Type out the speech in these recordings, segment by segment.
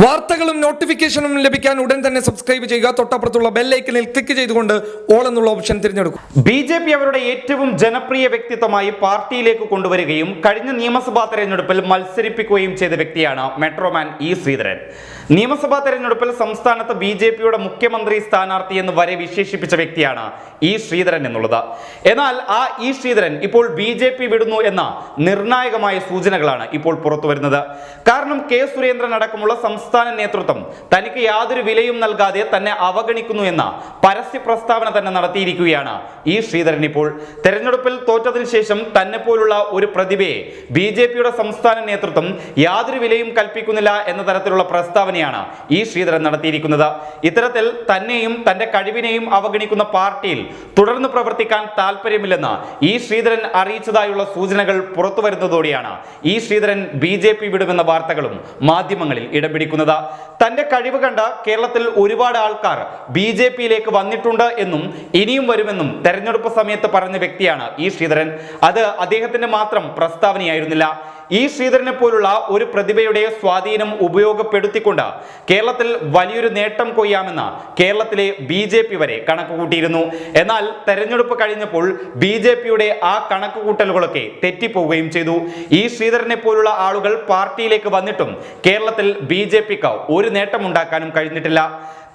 വാർത്തകളും നോട്ടിഫിക്കേഷനും ലഭിക്കാൻ ഉടൻ തന്നെ സബ്സ്ക്രൈബ് ചെയ്യുക. തൊട്ടപ്പുറത്തുള്ള ബെല്ലൈക്കനിൽ ക്ലിക്ക് ചെയ്തുകൊണ്ട് ഓൾ എന്നുള്ള ഓപ്ഷൻ തിരഞ്ഞെടുക്കും. ബി ജെ പി അവരുടെ ഏറ്റവും ജനപ്രിയ വ്യക്തിത്വമായി പാർട്ടിയിലേക്ക് കൊണ്ടുവരികയും കഴിഞ്ഞ നിയമസഭാ തെരഞ്ഞെടുപ്പിൽ മത്സരിപ്പിക്കുകയും ചെയ്ത വ്യക്തിയാണ് മെട്രോമാൻ ഇ ശ്രീധരൻ. നിയമസഭാ തെരഞ്ഞെടുപ്പിൽ സംസ്ഥാനത്ത് ബി ജെ പിയുടെ മുഖ്യമന്ത്രി സ്ഥാനാർത്ഥി എന്ന് വരെ വിശേഷിപ്പിച്ച വ്യക്തിയാണ് ഇ ശ്രീധരൻ എന്നുള്ളത്. എന്നാൽ ആ ഇ ശ്രീധരൻ ഇപ്പോൾ ബി ജെ പി വിടുന്നു എന്ന നിർണായകമായ സൂചനകളാണ് ഇപ്പോൾ പുറത്തു വരുന്നത് കാരണം കെ സുരേന്ദ്രൻ അടക്കമുള്ള സംസ്ഥാന നേതൃത്വം തനിക്ക് യാതൊരു വിലയും നൽകാതെ തന്നെ അവഗണിക്കുന്നു എന്ന പരസ്യ പ്രസ്താവന തന്നെ നടത്തിയിരിക്കുകയാണ് ഈ ശ്രീധരൻ ഇപ്പോൾ. തെരഞ്ഞെടുപ്പിൽ തോറ്റതിനു ശേഷം തന്നെ പോലുള്ള ഒരു പ്രതിഭയെ ബി ജെ പിയുടെ സംസ്ഥാന നേതൃത്വം യാതൊരു വിലയും കൽപ്പിക്കുന്നില്ല എന്ന തരത്തിലുള്ള പ്രസ്താവനയാണ് ഈ ശ്രീധരൻ നടത്തിയിരിക്കുന്നത്. ഇത്തരത്തിൽ തന്നെയും തന്റെ കഴിവിനെയും അവഗണിക്കുന്ന പാർട്ടിയിൽ തുടർന്ന് പ്രവർത്തിക്കാൻ താല്പര്യമില്ലെന്ന് ഈ ശ്രീധരൻ അറിയിച്ചതായുള്ള സൂചനകൾ പുറത്തു വരുന്നതോടെയാണ് ഈ ശ്രീധരൻ ബി ജെ പി വിടുമെന്ന വാർത്തകളും മാധ്യമങ്ങളിൽ ഇടം പിടിക്കുന്നത് തന്റെ കഴിവ് കണ്ട് കേരളത്തിൽ ഒരുപാട് ആൾക്കാർ ബി ജെ പിയിലേക്ക് വന്നിട്ടുണ്ട് എന്നും ഇനിയും വരുമെന്നും തെരഞ്ഞെടുപ്പ് സമയത്ത് പറഞ്ഞ വ്യക്തിയാണ് ഈ ശ്രീധരൻ. അത് അദ്ദേഹത്തിന്റെ മാത്രം പ്രസ്താവനയായിരുന്നില്ല. ഈ ശ്രീധരനെ പോലുള്ള ഒരു പ്രതിഭയുടെ സ്വാധീനം ഉപയോഗപ്പെടുത്തിക്കൊണ്ട് കേരളത്തിൽ വലിയൊരു നേട്ടം കൊയ്യാമെന്ന് കേരളത്തിലെ ബി വരെ കണക്കുകൂട്ടിയിരുന്നു. എന്നാൽ തെരഞ്ഞെടുപ്പ് കഴിഞ്ഞപ്പോൾ ബി ആ കണക്കുകൂട്ടലുകളൊക്കെ തെറ്റിപ്പോവുകയും ചെയ്തു. ഈ ശ്രീധരനെ പോലുള്ള ആളുകൾ പാർട്ടിയിലേക്ക് വന്നിട്ടും കേരളത്തിൽ ബി ഒരു നേട്ടമുണ്ടാക്കാനും കഴിഞ്ഞിട്ടില്ല.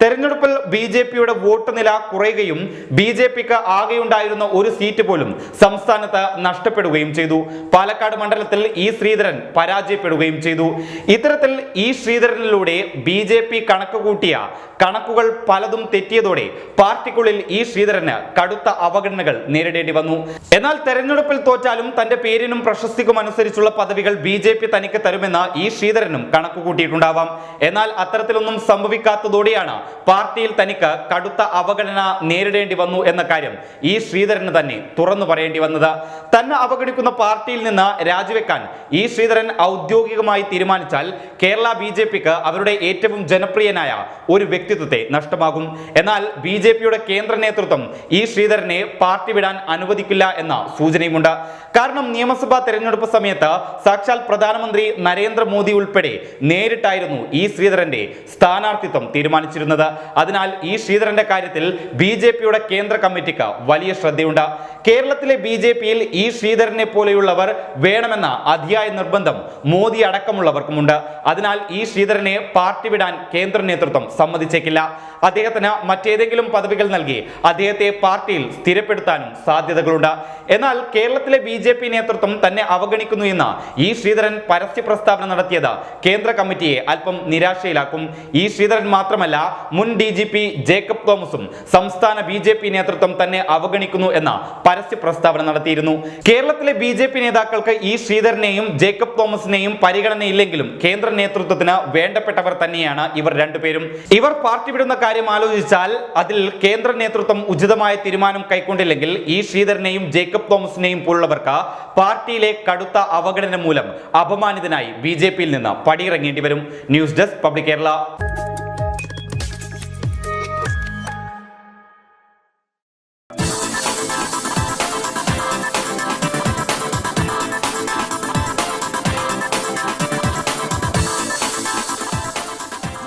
തെരഞ്ഞെടുപ്പിൽ ബി ജെ പിയുടെ വോട്ട് നില കുറയുകയും ബി ജെ പിക്ക് ആകെയുണ്ടായിരുന്ന ഒരു സീറ്റ് പോലും സംസ്ഥാനത്ത് നഷ്ടപ്പെടുകയും ചെയ്തു. പാലക്കാട് മണ്ഡലത്തിൽ ഇ ശ്രീധരൻ പരാജയപ്പെടുകയും ചെയ്തു. ഇത്തരത്തിൽ ഇ ശ്രീധരനിലൂടെ ബി ജെ പി കണക്ക് കൂട്ടിയ കണക്കുകൾ പലതും തെറ്റിയതോടെ പാർട്ടിക്കുള്ളിൽ ഇ ശ്രീധരന് കടുത്ത അവഗണനകൾ നേരിടേണ്ടി വന്നു. എന്നാൽ തെരഞ്ഞെടുപ്പിൽ തോറ്റാലും തന്റെ പേരിനും പ്രശസ്തിക്കും അനുസരിച്ചുള്ള പദവികൾ ബി ജെ പി തനിക്ക് തരുമെന്ന് ഇ ശ്രീധരനും കണക്ക് കൂട്ടിയിട്ടുണ്ടാവാം. എന്നാൽ അത്തരത്തിലൊന്നും സംഭവിക്കാത്തതോടെയാണ് പാർട്ടിയിൽ തനിക്ക് കടുത്ത അവഗണന നേരിടേണ്ടി വന്നു എന്ന കാര്യം ഈ ശ്രീധരന് തന്നെ തുറന്നു പറയേണ്ടി വന്നത്. തന്നെ അവഗണിക്കുന്ന പാർട്ടിയിൽ നിന്ന് രാജിവെക്കാൻ ഈ ശ്രീധരൻ ഔദ്യോഗികമായി തീരുമാനിച്ചാൽ കേരള ബി ജെ പിക്ക് അവരുടെ ഏറ്റവും ജനപ്രിയനായ ഒരു വ്യക്തിത്വത്തെ നഷ്ടമാകും. എന്നാൽ ബി ജെ പിയുടെ കേന്ദ്ര നേതൃത്വം ഈ ശ്രീധരനെ പാർട്ടി വിടാൻ അനുവദിക്കില്ല എന്ന സൂചനയുമുണ്ട്. കാരണം നിയമസഭാ തെരഞ്ഞെടുപ്പ് സമയത്ത് സാക്ഷാൽ പ്രധാനമന്ത്രി നരേന്ദ്രമോദി ഉൾപ്പെടെ നേരിട്ടായിരുന്നു ഈ ശ്രീധരന്റെ സ്ഥാനാർത്ഥിത്വം തീരുമാനിച്ചിരുന്നത്. അതിനാൽ ഈ ശ്രീധരന്റെ കാര്യത്തിൽ ബി ജെ പിയുടെ കേന്ദ്ര കമ്മിറ്റിക്ക് വലിയ ശ്രദ്ധയുണ്ട്. കേരളത്തിലെ ബി ജെ പിയിൽ ഈ ശ്രീധരനെ പോലെയുള്ളവർ വേണമെന്ന അതിയായ നിർബന്ധം മോദി അടക്കമുള്ളവർക്കുമുണ്ട്. അതിനാൽ ഈ ശ്രീധരനെ പാർട്ടി വിടാൻ കേന്ദ്ര നേതൃത്വം സമ്മതിച്ചേക്കില്ല. അദ്ദേഹത്തിന് മറ്റേതെങ്കിലും പദവികൾ നൽകി അദ്ദേഹത്തെ പാർട്ടിയിൽ സ്ഥിരപ്പെടുത്താനും സാധ്യതകളുണ്ട്. എന്നാൽ കേരളത്തിലെ ബി ജെ പി നേതൃത്വം തന്നെ അവഗണിക്കുന്നു എന്ന് ഈ ശ്രീധരൻ പരസ്യ പ്രസ്താവന നടത്തിയത് കേന്ദ്ര കമ്മിറ്റിയെ അല്പം നിരാശയിലാക്കും. ഈ ശ്രീധരൻ മാത്രമല്ല മുൻ ഡി ജി പി ജേക്കബ് തോമസും സംസ്ഥാന ബി ജെ പി നേതൃത്വം തന്നെ അവഗണിക്കുന്നു എന്ന പരസ്യ പ്രസ്താവന നടത്തിയിരുന്നു. കേരളത്തിലെ ബി ജെ പി നേതാക്കൾക്ക് ഈ ശ്രീധരനെയും ജേക്കബ് തോമസിനെയും പരിഗണനയില്ലെങ്കിലും കേന്ദ്ര നേതൃത്വത്തിന് വേണ്ടപ്പെട്ടവർ തന്നെയാണ് ഇവർ രണ്ടുപേരും. ഇവർ പാർട്ടി വിടുന്ന കാര്യം ആലോചിച്ചാൽ അതിൽ കേന്ദ്ര നേതൃത്വം ഉചിതമായ തീരുമാനം കൈക്കൊണ്ടില്ലെങ്കിൽ ഈ ശ്രീധരനെയും ജേക്കബ് തോമസിനെയും പോലുള്ളവർക്ക് പാർട്ടിയിലെ കടുത്ത അവഗണന മൂലം അപമാനിതനായി ബി ജെ പിയിൽ നിന്ന് പടിയിറങ്ങേണ്ടി വരും. News desk public Kerala.